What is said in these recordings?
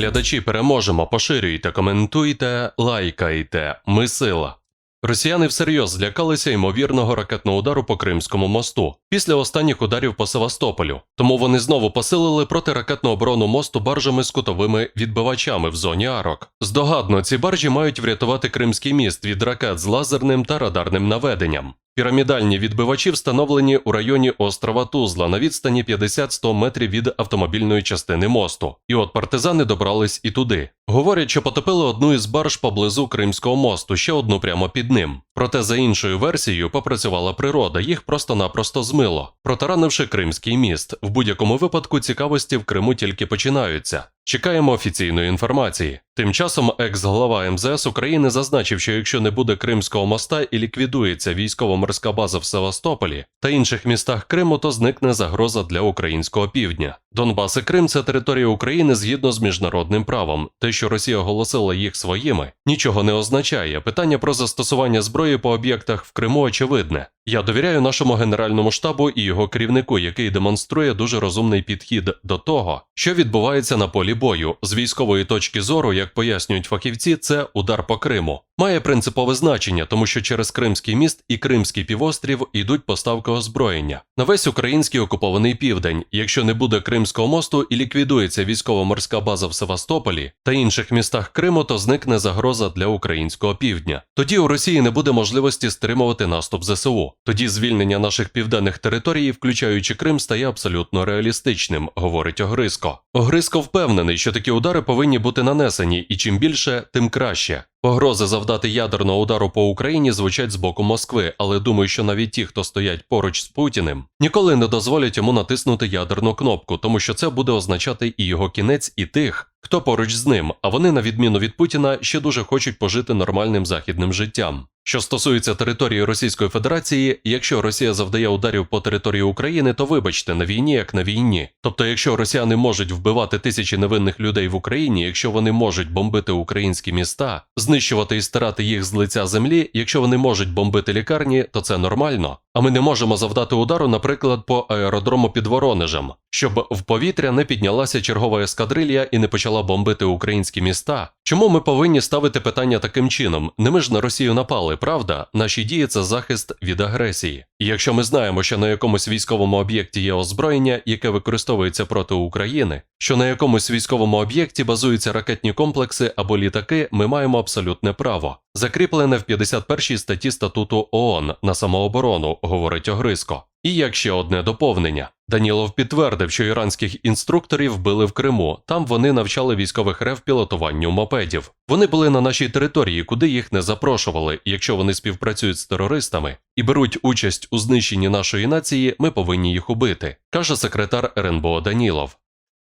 глядачі, переможемо. Поширюйте, коментуйте, лайкайте. Ми сила. Росіяни всерйоз злякалися ймовірного ракетного удару по Кримському мосту після останніх ударів по Севастополю. Тому вони знову посилили протиракетну оборону мосту баржами з кутовими відбивачами в зоні арок. Здогадно, ці баржі мають врятувати Кримський міст від ракет з лазерним та радарним наведенням. Пірамідальні відбивачі встановлені у районі острова Тузла на відстані 50-100 метрів від автомобільної частини мосту. І от партизани добрались і туди. Говорять, що потопили одну із барж поблизу Кримського мосту, ще одну прямо під ним. Проте, за іншою версією, попрацювала природа, їх просто-напросто змило, протаранивши Кримський міст. В будь-якому випадку цікавості в Криму тільки починаються. Чекаємо офіційної інформації. Тим часом екс-глава МЗС України зазначив, що якщо не буде Кримського моста і ліквідується військово-морська база в Севастополі та інших містах Криму, то зникне загроза для українського півдня. Донбас і Крим це територія України згідно з міжнародним правом. Те, що Росія оголосила їх своїми, нічого не означає. Питання про застосування зброї по об'єктах в Криму очевидне. Я довіряю нашому генеральному штабу і його керівнику, який демонструє дуже розумний підхід до того, що відбувається на полі бою. З військової точки зору, як пояснюють фахівці, це удар по Криму. Має принципове значення, тому що через Кримський міст і Кримський півострів йдуть поставки озброєння на весь український окупований південь. Якщо не буде Кримського мосту і ліквідується військово-морська база в Севастополі та інших містах Криму, то зникне загроза для українського півдня. Тоді у Росії не буде можливості стримувати наступ ЗСУ. Тоді звільнення наших південних територій, включаючи Крим, стає абсолютно реалістичним, говорить Огриско. Огриско впевнений, що такі удари повинні бути нанесені, і чим більше, тим краще. Погрози завдати ядерного удару по Україні звучать з боку Москви, але думаю, що навіть ті, хто стоять поруч з Путіним, ніколи не дозволять йому натиснути ядерну кнопку, тому що це буде означати і його кінець, і тих, хто поруч з ним. А вони, на відміну від Путіна, ще дуже хочуть пожити нормальним західним життям. Що стосується території Російської Федерації, якщо Росія завдає ударів по території України, то вибачте, на війні як на війні. Тобто, якщо росіяни можуть вбивати тисячі невинних людей в Україні, якщо вони можуть бомбити українські міста, знищувати і стирати їх з лиця землі, якщо вони можуть бомбити лікарні, то це нормально. А ми не можемо завдати удару, наприклад, по аеродрому під Воронежем, щоб в повітря не піднялася чергова ескадрилья і не почала бомбити українські міста. Чому ми повинні ставити питання таким чином? Не ми ж на Росію напали, правда? Наші дії це захист від агресії. І якщо ми знаємо, що на якомусь військовому об'єкті є озброєння, яке використовується проти України, що на якомусь військовому об'єкті базуються ракетні комплекси або літаки, ми маємо абсолютне право. Закріплене в 51 статті статуту ООН на самооборону, говорить Огриско. І як ще одне доповнення. Данілов підтвердив, що іранських інструкторів вбили в Криму. Там вони навчали військових рев пілотуванню мопедів. Вони були на нашій території, куди їх не запрошували. Якщо вони співпрацюють з терористами і беруть участь у знищенні нашої нації, ми повинні їх убити, каже секретар РНБО Данілов.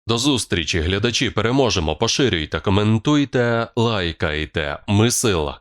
До зустрічі, глядачі, переможемо. Поширюйте, коментуйте, лайкайте. Ми сила.